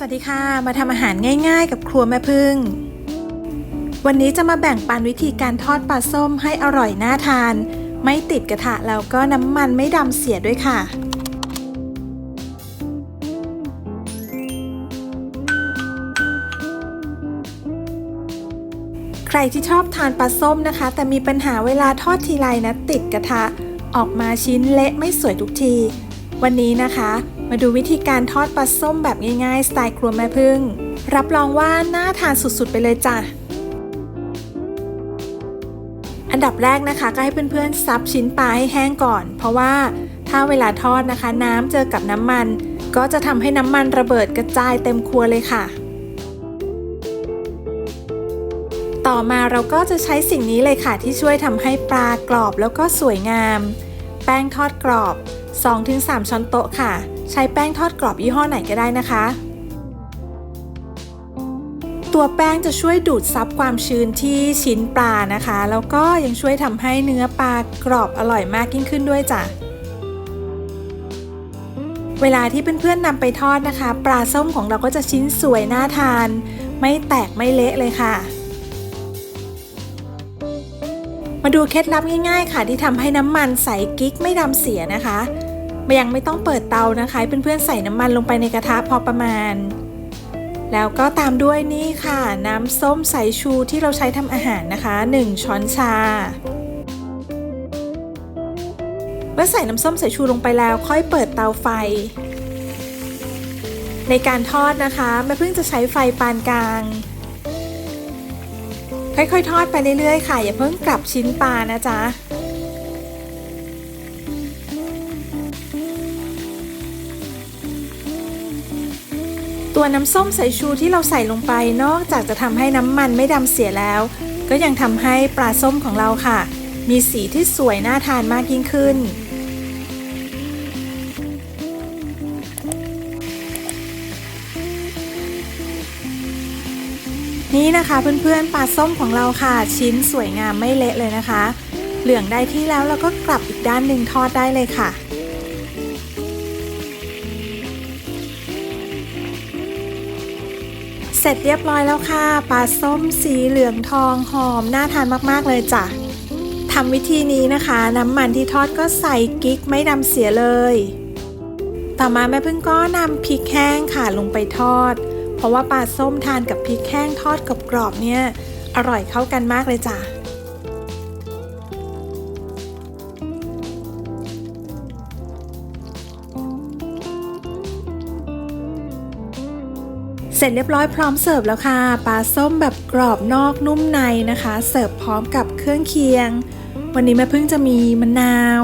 สวัสดีค่ะ มาทำอาหารง่ายๆ กับครัวแม่พึ่ง วันนี้จะมาแบ่งปันวิธีการทอดปลาส้มให้อร่อยน่าทาน ไม่ติดกระทะแล้วก็น้ำมันไม่ดำเสียด้วยค่ะ ใครที่ชอบทานปลาส้มนะคะ แต่มีปัญหาเวลาทอดทีไรนะติดกระทะ ออกมาชิ้นเละไม่สวยทุกที วันนี้นะคะ มาดูวิธีการทอดปลาส้มแบบง่ายๆ สไตล์ครัวแม่พึ่ง รับรองว่าน่าทานสุดๆไปเลยจ้ะ อันดับแรกนะคะ ก็ให้เพื่อนๆซับชิ้นปลาให้แห้งก่อน เพราะว่าถ้าเวลาทอดนะคะ น้ำเจอกับน้ำมัน ก็จะทำให้น้ำมันระเบิดกระจายเต็มครัวเลยค่ะ ต่อมาเราก็จะใช้สิ่งนี้เลยค่ะที่ช่วยทำให้ปลากรอบแล้วก็สวยงาม แป้งทอดกรอบ 2-3 ช้อนโต๊ะค่ะ ใช้แป้งทอดกรอบยี่ห้อไหนก็ได้นะคะ ตัวแป้งจะช่วยดูดซับความชื้นที่ชิ้นปลานะคะ แล้วก็ยังช่วยทำให้เนื้อปลากรอบอร่อยมากยิ่งขึ้นด้วยจ้ะเวลาที่เพื่อนๆนำไปทอดนะคะ ปลาส้มของเราก็จะชิ้นสวยน่าทาน ไม่แตกไม่เละเลยค่ะ มาดูเคล็ดลับง่ายๆค่ะ ที่ทำให้น้ำมันใสกิ๊กไม่ดำเสียนะคะ มยังไม่ต้องเปิดเตานะคะเพื่อนๆใส่น้ำมันลงไปในกระทะพอประมาณ แล้วก็ตามด้วยนี่ค่ะ น้ำส้มสายชูที่เราใช้ทำอาหารนะคะ 1 ช้อนชา เมื่อใส่น้ำส้มสายชูลงไปแล้วค่อยเปิดเตาไฟ ในการทอดนะคะแม่พึ่งจะใช้ไฟปานกลางค่อยๆ ทอดไปเรื่อยๆ ค่ะ อย่าเพิ่งกลับชิ้นปลานะจ๊ะ ตัวน้ำส้มสายชูที่เราใส่ลงไป นอกจากจะทำให้น้ำมันไม่ดำเสียแล้ว ก็ยังทำให้ปลาส้มของเราค่ะ มีสีที่สวยน่าทานมากยิ่งขึ้น นี่นะคะเพื่อนๆปลาส้มของเราค่ะ ชิ้นสวยงามไม่เละเลยนะคะ เหลืองได้ที่แล้วเราก็กลับอีกด้านหนึ่งทอดได้เลยค่ะ เสร็จเรียบร้อยแล้วค่ะปลาส้มสีเหลืองทองหอมน่าทานมากๆเลยจ้ะทำวิธีนี้นะคะ น้ำมันที่ทอดก็ใส่กิ๊กไม่ดำเสียเลย ต่อมาแม่พึ่งก็นำพริกแห้งค่ะลงไปทอด เพราะว่าปลาส้มทานกับพริกแห้งทอดกรอบๆเนี่ยอร่อยเข้ากันมากเลยจ้ะ เสร็จเรียบร้อยพร้อมเสิร์ฟแล้วค่ะปลาส้มแบบกรอบนอกนุ่มในนะคะ เสิร์ฟพร้อมกับเครื่องเคียง วันนี้แม่พึ่งจะมีมะนาว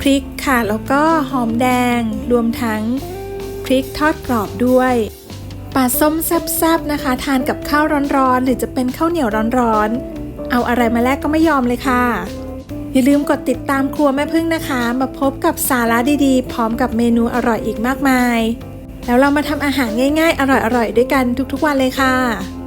พริกค่ะแล้วก็หอมแดง รวมทั้งพริกทอดกรอบด้วยปลาส้มแซ่บๆนะคะ ทานกับข้าวร้อนๆ หรือจะเป็นข้าวเหนียวร้อนๆ เอาอะไรมาแลกก็ไม่ยอมเลยค่ะ อย่าลืมกดติดตามครัวแม่พึ่งนะคะ มาพบกับสาระดีๆ พร้อมกับเมนูอร่อยอีกมากมาย แล้วเรามาทำอาหารง่ายๆ อร่อยๆ ด้วยกันทุกๆวันเลยค่ะ